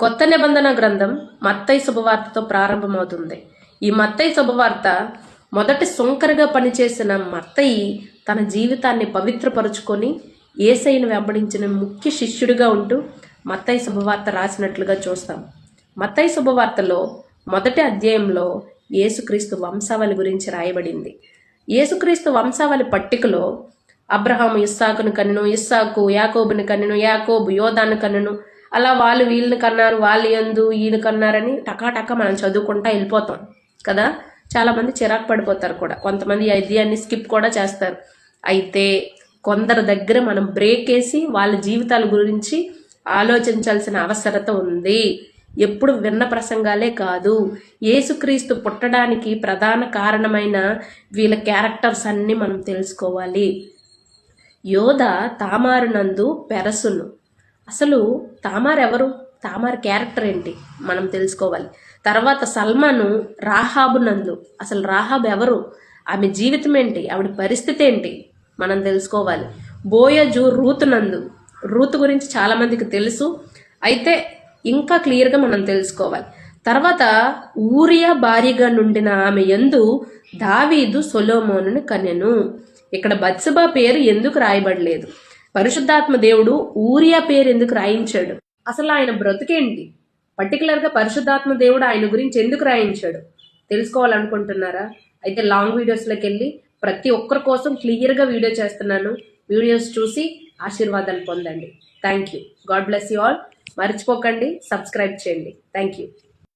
కొత్త నిబంధన గ్రంథం మత్తై శుభవార్తతో ప్రారంభమవుతుంది. ఈ మత్తై శుభవార్త మొదటి సుంకరగా పనిచేసిన మత్తయి తన జీవితాన్ని పవిత్రపరుచుకొని ఏసైను వెంబడించిన ముఖ్య శిష్యుడిగా ఉంటూ మత్తయి శుభవార్త రాసినట్లుగా చూస్తాం. మత్తయి శుభవార్తలో మొదటి అధ్యాయంలో యేసుక్రీస్తు వంశావళి గురించి రాయబడింది. యేసుక్రీస్తు వంశావళి పట్టికలో అబ్రహాము ఇస్సాకును కన్ను ఇస్సాకు యాకోబుని కన్నును యాకోబు యోధాను కన్నును అలా వాళ్ళు వీళ్ళని కన్నారు వాళ్ళు ఎందు వీళ్ళు కన్నారని టకాటక మనం చదువుకుంటా వెళ్ళిపోతాం కదా? చాలామంది చిరాకు పడిపోతారు కూడా. కొంతమంది ఈ స్కిప్ కూడా చేస్తారు. అయితే కొందరి దగ్గర మనం బ్రేక్ వేసి వాళ్ళ జీవితాల గురించి ఆలోచించాల్సిన అవసరత ఉంది. ఎప్పుడు విన్న ప్రసంగాలే కాదు. యేసుక్రీస్తు పుట్టడానికి ప్రధాన కారణమైన వీళ్ళ క్యారెక్టర్స్ అన్నీ మనం తెలుసుకోవాలి. యోధ తామారునందు పెరసును. అసలు తామార్ ఎవరు? తామార్ క్యారెక్టర్ ఏంటి? మనం తెలుసుకోవాలి. తర్వాత సల్మాను రాహాబు నందు. అసలు రాహాబ్ ఎవరు? ఆమె జీవితం ఏంటి? ఆవిడ పరిస్థితి ఏంటి? మనం తెలుసుకోవాలి. బోయజు రూతు నందు. రూతు గురించి చాలామందికి తెలుసు. అయితే ఇంకా క్లియర్గా మనం తెలుసుకోవాలి. తర్వాత ఊరియా భార్యగా నుండిన ఆమె ఎందు దావీదు సొలోమోనుని కనెను ఇక్కడ బత్సబా పేరు ఎందుకు రాయబడలేదు? పరిశుద్ధాత్మ దేవుడు ఊరియా పేరు ఎందుకు రాయించాడు? అసలు ఆయన బ్రతుకేంటి? పర్టికులర్గా పరిశుద్ధాత్మ దేవుడు ఆయన గురించి ఎందుకు రాయించాడు? తెలుసుకోవాలనుకుంటున్నారా? అయితే లాంగ్ వీడియోస్లోకి వెళ్ళి ప్రతి ఒక్కరి కోసం క్లియర్గా వీడియో చేస్తున్నాను. వీడియోస్ చూసి ఆశీర్వాదాలు పొందండి. Thank you God bless you all మర్చిపోకండి. సబ్స్క్రైబ్ చేయండి. Thank you